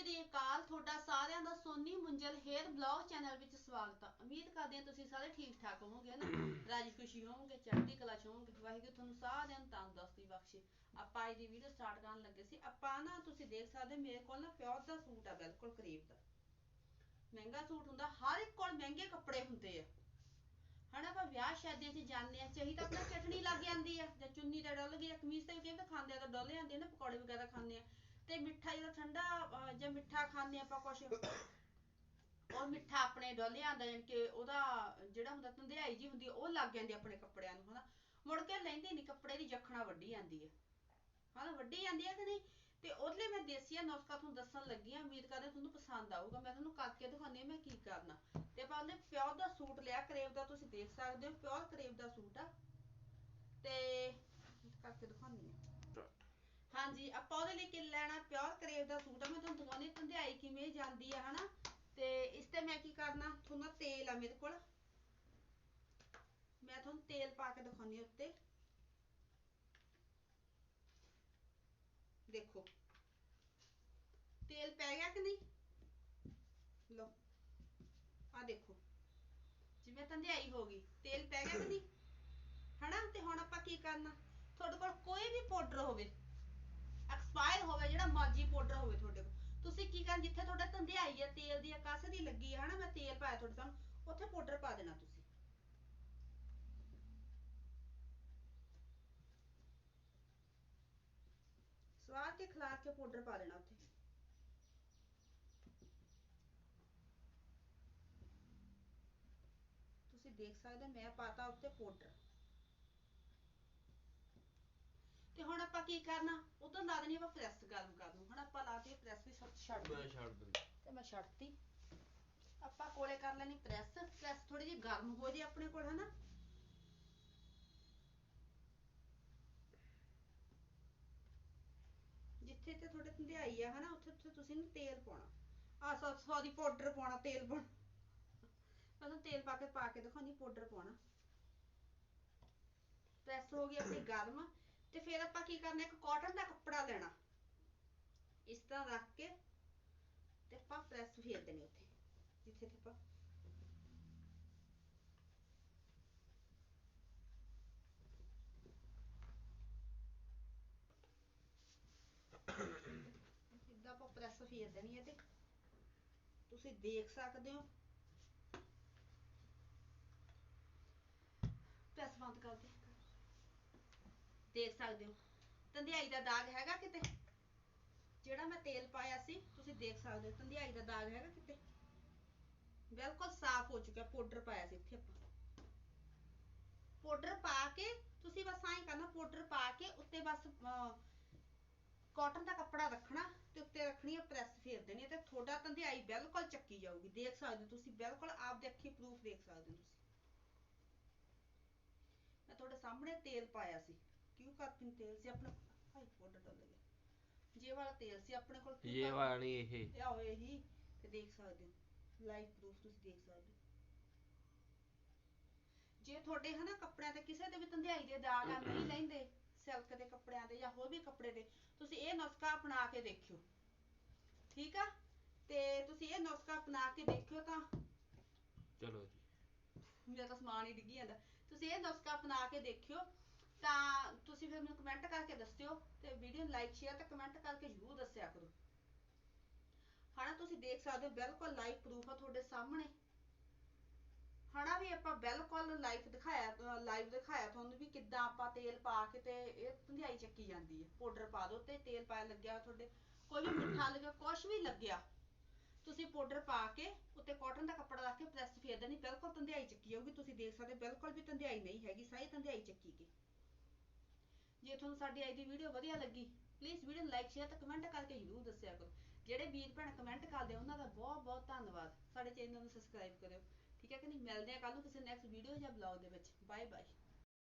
ਸ਼੍ਰੀ ਅਕਾਲ ਤੁਹਾਡਾ ਸਾਰਿਆਂ ਦਾ Soni Munjal hair blog channel ਵਿੱਚ ਸਵਾਗਤ ਹੈ ਉਮੀਦ ਕਰਦੇ ਹਾਂ ਤੁਸੀਂ ਸਾਰੇ ਠੀਕ ਠਾਕ ਹੋਵੋਗੇ ਨਾ? ਰਾਜੀ ਖੁਸ਼ੀ ਹੋਵੋਗੇ ਚੜ੍ਹਦੀ ਕਲਾ ਚ ਹੋਵੋਗੇ ਵਾਹਿਗੁਰੂ ਤੁਹਾਨੂੰ ਸਾਰਿਆਂ ਨੂੰ ਤੰਦਰੁਸਤੀ ਬਖਸ਼ੇ। ਆਪਾਂ ਅੱਜ ਦੀ ਵੀਡੀਓ ਸਟਾਰਟ ਕਰਨ ਲੱਗੇ ਸੀ। ਆਪਾਂ ਨਾ ਤੁਸੀਂ ਦੇਖ ਸਕਦੇ ਹੋ, ਮੇਰੇ ਕੋਲ ਨਾ ਪਿਓਰ ਦਾ ਸੂਟ ਆ ਬਿਲਕੁਲ ਕਰੀਬ ਦਾ। ਮਹਿੰਗਾ ਸੂਟ ਹੁੰਦਾ ਹਰ ਇੱਕ ਕੋਲ ਮਹਿੰਗੇ ਕੱਪੜੇ ਹੁੰਦੇ ਆ। ਹਨਾ ਆਪਾਂ ਵਿਆਹ ਸ਼ਾਦੀਆਂ 'ਚ ਜਾਂਦੇ ਆ ਚਾਹੀ ਤਾਂ ਆਪਣਾ ਚਟਣੀ ਲੱਗ ਜਾਂਦੀ ਆ ਜਾਂ ਚੁੰਨੀ ਤੇ ਡੁੱਲ ਗਈ ਆ ਕਮੀਜ਼ ਤੇ ਵੀ ਕਹਿੰਦੇ ਖਾਂਦੇ ਆ ਤਾਂ ਡੁੱਲ ਜਾਂਦੇ ਆ ਨਾ ਪਕੌੜੇ ਵਗੈਰਾ ਖਾਂਦੇ ਆ। ਤੇ ਮਿੱਠਾ ਜਦੋਂ ਠੰਡਾ ਜੇ ਮਿੱਠਾ ਖਾਂਦੇ ਆਪਾਂ ਕੁਛ। ਉਹ ਮਿੱਠਾ ਆਪਣੇ ਡੁੱਲ ਜਾਂਦਾ ਜਾਣੀ ਕਿ ਉਹਦਾ ਜਿਹੜਾ ਹੁੰਦਾ ਧੰਦਿਆਈ ਜੀ ਹੁੰਦੀ, ਉਹ ਲੱਗ ਜਾਂਦੀ ਆਪਣੇ ਕੱਪੜਿਆਂ ਨੂੰ, ਹਨਾ। ਮੁੜ ਕੇ ਲੈਂਦੇ ਨਹੀਂ ਕੱਪੜੇ ਦੀ ਜਖਣਾ ਵੱਢੀ ਜਾਂਦੀ ਆ। ਹਨਾ, ਵੱਢੀ ਜਾਂਦੀ ਆ ਕਿ ਨਹੀਂ? ਤੇ ਉਹਦੇ ਲਈ ਮੈਂ ਦੇਸੀਆ ਨੁਸਖਾ ਤੁਹਾਨੂੰ ਦੱਸਣ ਲੱਗੀ ਆ, ਉਮੀਦ ਕਰਦੇ ਤੁਹਾਨੂੰ ਪਸੰਦ ਆਊਗਾ। ਮੈਂ ਤੁਹਾਨੂੰ ਕਰਕੇ ਦਿਖਾਉਂਦੀ ਆ ਮੈਂ ਕੀ ਕਰਨਾ। ਤੇ ਆਪਾਂ ਉਹਨੇ ਪਿਓਰ ਦਾ ਸੂਟ ਲਿਆ, ਕਰੇਵ ਦਾ ਤੁਸੀਂ ਦੇਖ ਸਕਦੇ ਹੋ, ਪਿਓਰ ਕਰੇਵ ਦਾ ਸੂਟ ਆ। ਤੇ ਕਰਕੇ ਦਿਖਾਉਂਦੀ ਆ ਹਾਂਜੀ, ਆਪਾਂ ਉਹਦੇ ਲਈ ਕਿ ਲੈਣਾ? ਪਿਓਰ ਕਰੇਵ ਦਾ ਸੂਟ ਆ। ਮੈਂ ਤੁਹਾਨੂੰ ਦਿਖਾਉਂਦੀ ਹਾਂ ਕਿਵੇਂ ਜਾਂਦੀ ਆ, ਹਨਾ? ਤੇ ਇਸ ਤੇ ਮੈਂ ਕੀ ਕਰਨਾ? ਤੁਹਾਨੂੰ ਤੇਲ ਆ ਮੇਰੇ ਕੋਲ। ਮੈਂ ਤੁਹਾਨੂੰ ਤੇਲ ਪਾ ਕੇ ਦਿਖਾਉਂਦੀ ਉੱਤੇ। ਦੇਖੋ। ਤੇਲ ਪੈ ਗਿਆ ਕਿ ਨਹੀਂ? ਲਓ। ਆ ਦੇਖੋ। ਜਿਵੇਂ ਧੰਦਿਆਈ ਹੋ ਗਈ। ਤੇਲ ਪੈ ਗਿਆ ਕਿ ਨਹੀਂ? ਹਨਾ? ਤੇ ਹੁਣ ਆਪਾਂ ਕੀ ਕਰਨਾ? ਤੁਹਾਡੇ ਕੋਲ ਕੋਈ ਵੀ ਪਾਊਡਰ ਹੋਵੇ ਐਕਸਪਾਇਰ ਹੋਵੇ ਜਿਹੜਾ ਮਰਜ਼ੀ ਪਾਊਡਰ ਹੋਵੇ ਤੁਹਾਡੇ ਕੋਲ ਤੁਸੀਂ ਕੀ ਕਰਨਾ ਜਿੱਥੇ ਤੁਹਾਡਾ ਧੰਦਿਆਈ ਹੈ ਤੇਲ ਦੀ ਕਾਸੇ ਦੀ ਲੱਗੀ ਹੈ ਹਨਾ, ਮੈਂ ਤੇਲ ਪਾਇਆ ਤੁਹਾਡੇ ਸਾਹਮਣੇ, ਉੱਥੇ ਪਾਊਡਰ ਪਾ ਦੇਣਾ ਤੁਸੀਂ। ਸਵਾਰ ਕੇ ਖਿਲਾਰ ਕੇ ਪਾਊਡਰ ਪਾ ਦੇਣਾ ਉੱਥੇ। ਤੁਸੀਂ ਦੇਖ ਸਕਦੇ ਹੋ, ਮੈਂ ਪਾਤਾ ਉੱਤੇ ਪਾਊਡਰ ਤੇ ਹੁਣ ਆਪਾਂ ਕੀ ਕਰਨਾ? ਉਧਰ ਲਾ ਦੇਣੀ ਆਪਾਂ ਪ੍ਰੈਸ ਗਰਮ ਕਰ ਨੂੰ। ਹੁਣ ਆਪਾਂ ਲਾਤੀ ਪ੍ਰੈਸ ਵੀ ਛੱਡ ਛੱਡ ਮੈਂ। ਛੱਡ ਦਿੰਦਾ ਤੇ ਮੈਂ ਛੱਡਤੀ। ਆਪਾਂ ਕੋਲੇ ਕਰ ਲੈਣੀ ਪ੍ਰੈਸ ਪ੍ਰੈਸ ਥੋੜੀ ਜਿਹੀ ਗਰਮ ਹੋ ਜੇ ਆਪਣੇ ਕੋਲ ਹਨਾ? ਜਿੱਥੇ ਤੇ ਤੁਹਾਡੇ ਧੰਦਿਆਈ ਆ ਹਨਾ ਉੱਥੇ ਉੱਥੇ ਤੁਸੀਂ ਨਾ ਤੇਲ ਪਾਉਣਾ। ਆ ਸੌਰੀ ਪਾਊਡਰ ਪਾਉਣਾ ਤੇਲ ਪਾਉਣਾ। ਮੈਂ ਤੁਹਾਨੂੰ ਤੇਲ ਪਾ ਕੇ ਪਾ ਕੇ ਦਿਖਾਉਣੀ ਪਾਊਡਰ ਪਾਉਣਾ। ਪ੍ਰੈਸ ਹੋ ਗਈ ਆਪਣੀ ਗਰਮ। ਤੇ ਫਿਰ ਆਪਾਂ ਕੀ ਕਰਨਾ, ਇੱਕ ਕਾਟਨ ਦਾ ਕੱਪੜਾ ਲੈਣਾ। ਇਸ ਤਰ੍ਹਾਂ ਰੱਖ ਕੇ ਤੇ ਆਪਾਂ ਪ੍ਰੈਸ ਫੇਰ ਦੇਣੀ ਉੱਥੇ, ਜਿੱਥੇ ਤੇ ਆਪਾਂ ਇਦਾਂ ਆਪਾਂ ਪ੍ਰੈਸ ਫੇਰ ਦੇਣੀ ਹੈ ਤੇ ਤੁਸੀਂ ਦੇਖ ਸਕਦੇ ਹੋ। ਪ੍ਰੈਸ ਬੰਦ ਕਰ ਦੇ ਦੇਖ ਸਕਦੇ ਹੋ। ਧੰਦਿਆਈ ਦਾ ਦਾਗ ਹੈਗਾ ਕਿਤੇ? ਜਿਹੜਾ ਮੈਂ ਤੇਲ ਪਾਇਆ ਸੀ, ਤੁਸੀਂ ਦੇਖ ਸਕਦੇ ਹੋ ਧੰਦਿਆਈ ਦਾ ਦਾਗ ਹੈਗਾ ਕਿਤੇ? ਬਿਲਕੁਲ ਸਾਫ਼ ਹੋ ਚੁੱਕਾ ਪਾਊਡਰ ਪਾਇਆ ਸੀ ਇੱਥੇ ਆਪਾਂ। ਪਾਊਡਰ ਪਾ ਕੇ, ਤੁਸੀਂ ਬਸ ਐਂ ਕਰਨਾ, ਪਾਊਡਰ ਪਾ ਕੇ ਉੱਤੇ ਬਸ ਕਾਟਨ ਦਾ ਕੱਪੜਾ ਰੱਖਣਾ ਤੇ ਉੱਤੇ ਰੱਖਣੀ ਹੈ ਪ੍ਰੈਸ ਫੇਰ ਦੇਣੀ ਹੈ ਤੇ ਤੁਹਾਡਾ ਧੰਦਿਆਈ ਬਿਲਕੁਲ ਚੱਕੀ ਜਾਊਗੀ। ਦੇਖ ਸਕਦੇ ਹੋ ਤੁਸੀਂ, ਬਿਲਕੁਲ ਆਪ ਦੇ ਅੱਖੀ ਪ੍ਰੂਫ ਦੇਖ ਸਕਦੇ ਹੋ ਤੁਸੀਂ। ਮੈਂ ਤੁਹਾਡੇ ਸਾਹਮਣੇ ਤੇਲ ਪਾਇਆ ਸੀ। ਕਿਉਂ ਕਰਪਿੰਗ ਤੇਲ ਸੀ ਆਪਣਾ? ਹਾਈ ਪਾਊਡਰ ਡਲ ਗਿਆ ਜੇ ਵਾਲਾ ਤੇਲ ਸੀ ਆਪਣੇ ਕੋਲ ਕਿਉਂ ਇਹ ਵਾਲਾ ਨਹੀਂ ਇਹ। ਇਹ ਆਓ ਇਹੀ ਤੇ ਦੇਖ ਸਕਦੇ ਹੋ। ਲਾਈਵ ਪ੍ਰੂਫ ਤੁਸੀਂ ਦੇਖ ਸਕਦੇ ਹੋ। ਜੇ ਤੁਹਾਡੇ ਹਨਾ ਕੱਪੜਿਆਂ ਤੇ ਕਿਸੇ ਦੇ ਵੀ ਧੰਦਿਆਈ ਦੇ ਦਾਗ ਆ ਨਹੀਂ ਲੈਂਦੇ ਸਿਲਕ ਦੇ ਕੱਪੜਿਆਂ ਤੇ ਜਾਂ ਹੋਰ ਵੀ ਕੱਪੜੇ ਤੇ ਤੁਸੀਂ ਇਹ ਨੁਸਖਾ ਅਪਣਾ ਕੇ ਦੇਖਿਓ। ਠੀਕ ਆ? ਤੇ ਤੁਸੀਂ ਇਹ ਨੁਸਖਾ ਅਪਣਾ ਕੇ ਦੇਖਿਓ ਤਾਂ। ਚਲੋ ਜੀ। ਮੇਰਾ ਤਾਂ ਸਮਾਨ ਹੀ ਡਿੱਗੀ ਜਾਂਦਾ। ਤੁਸੀਂ ਇਹ ਨੁਸਖਾ ਅਪਣਾ ਕੇ ਦੇਖਿਓ ਤਾਂ ਮੈਨੂੰ ਕਮੈਂਟ ਕਰਕੇ ਦੱਸਿਓ ਤੇ ਵੀਡੀਓ ਨੂੰ ਲਾਈਕ ਸ਼ੇਅਰ ਤੇ ਕਮੈਂਟ ਕਰਕੇ ਜ਼ਰੂਰ ਦੱਸਿਆ ਕਰੋ। ਹਨਾ ਤੁਸੀਂ ਦੇਖ ਸਕਦੇ ਹੋ ਬਿਲਕੁਲ ਲਾਈਵ ਪ੍ਰੂਫ ਆ ਤੁਹਾਡੇ ਸਾਹਮਣੇ। ਹਨਾ ਵੀ ਆਪਾਂ ਬਿਲਕੁਲ ਲਾਈਵ ਦਿਖਾਇਆ ਲਾਈਵ ਦਿਖਾਇਆ ਤੁਹਾਨੂੰ ਵੀ ਕਿੱਦਾਂ ਆਪਾਂ ਤੇਲ ਪਾ ਕੇ ਤੇ ਇਹ ਧੰਦਿਆਈ ਚੱਕੀ ਜਾਂਦੀ ਹੈ ਪਾਊਡਰ ਪਾ ਦਿਓ ਤੇ ਤੇਲ ਪਾਇਆ ਲੱਗਿਆ ਤੁਹਾਡੇ। ਕੋਈ ਵੀ ਮਿੱਠਾ ਲੱਗਿਆ ਕੁਝ ਵੀ ਲੱਗਿਆ, ਤੁਸੀਂ ਪਾਊਡਰ ਪਾ ਕੇ ਉੱਤੇ ਕਾਟਨ ਦਾ ਕੱਪੜਾ ਰੱਖ ਕੇ ਪ੍ਰੈਸ ਫੇਰ ਦੇਣੀ, ਬਿਲਕੁਲ ਧੰਦਿਆਈ ਚੱਕੀ ਜਾਊਗੀ। ਤੁਸੀਂ ਦੇਖ ਸਕਦੇ ਹੋ ਬਿਲਕੁਲ ਵੀ ਧੰਦਿਆਈ ਨਹੀਂ ਹੈਗੀ, ਸਾਰੀ ਧੰਦਿਆਈ ਚੱਕੀ ਗਈ। ਜੇ ਤੁਹਾਨੂੰ ਸਾਡੀ ਅੱਜ ਦੀ ਵੀਡੀਓ ਵਧੀਆ ਲੱਗੀ ਪਲੀਜ਼ ਵੀਡੀਓ ਨੂੰ ਲਾਈਕ ਸ਼ੇਅਰ ਤੇ ਕਮੈਂਟ ਕਰਕੇ ਜਰੂਰ ਦੱਸਿਆ ਕਰੋ। ਜਿਹੜੇ ਵੀਰ ਭੈਣ ਕਮੈਂਟ ਕਰਦੇ ਉਹਨਾਂ ਦਾ ਬਹੁਤ ਬਹੁਤ ਧੰਨਵਾਦ। ਸਾਡੇ ਚੈਨਲ ਨੂੰ ਸਬਸਕ੍ਰਾਈਬ ਕਰਿਓ। ਠੀਕ ਹੈ ਕਿ ਨਹੀਂ? ਮਿਲਦੇ ਆ ਕੱਲ ਨੂੰ ਕਿਸੇ ਨੈਕਸਟ ਵੀਡੀਓ ਜਾਂ ਬਲੌਗ ਦੇ ਵਿੱਚ। Bye bye